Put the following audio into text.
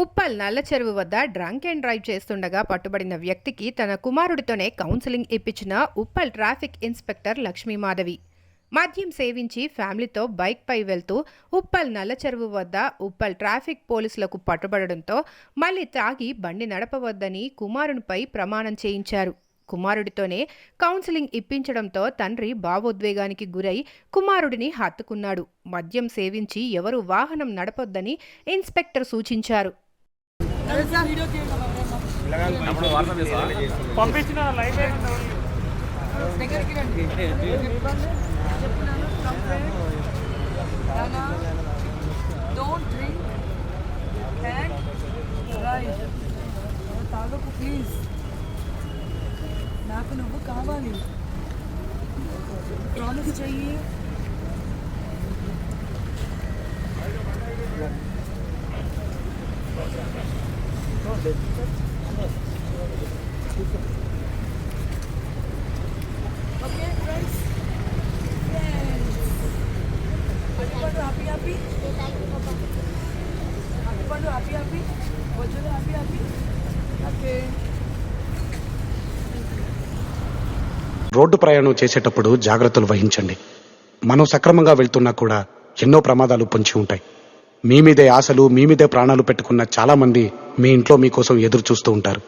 ఉప్పల్ నల్ల చెరువు వద్ద డ్రంక్ అండ్ డ్రైవ్ చేస్తుండగా పట్టుబడిన వ్యక్తికి తన కుమారుడితోనే కౌన్సిలింగ్ ఇప్పించిన ఉప్పల్ ట్రాఫిక్ ఇన్స్పెక్టర్ లక్ష్మీమాధవి. మద్యం సేవించి ఫ్యామిలీతో బైక్పై వెళ్తూ ఉప్పల్ నల్ల చెరువు వద్ద ఉప్పల్ ట్రాఫిక్ పోలీసులకు పట్టుబడడంతో మళ్ళీ తాగి బండి నడపవద్దని కుమారునిపై ప్రమాణం చేయించారు. కుమారుడితోనే కౌన్సిలింగ్ ఇప్పించడంతో తండ్రి భావోద్వేగానికి గురై కుమారుడిని హత్తుకున్నాడు. మద్యం సేవించి ఎవరు వాహనం నడపొద్దని ఇన్స్పెక్టర్ సూచించారు. పంపించిన లైవ్ దగ్గరికి రండి చెప్తున్నాను కంప్లైంట్ నానా డోంట్ డ్రింక్ అండ్ రైట్ తాగకు ప్లీజ్ నాకు నువ్వు కావాలి ప్రామిస్ చెయ్యి okay friends happy happy happy happy happy happy okay road ప్రయాణం చేసేటప్పుడు జాగ్రత్తలు వహించండి. మనం సక్రమంగా వెళ్తున్నా కూడా ఎన్నో ప్రమాదాలు పొంచి ఉంటాయి. మీ మీదే ఆశలు మీ మీదే ప్రాణాలు పెట్టుకున్న చాలామంది మీ ఇంట్లో మీకోసం ఎదురు చూస్తూ ఉంటారు.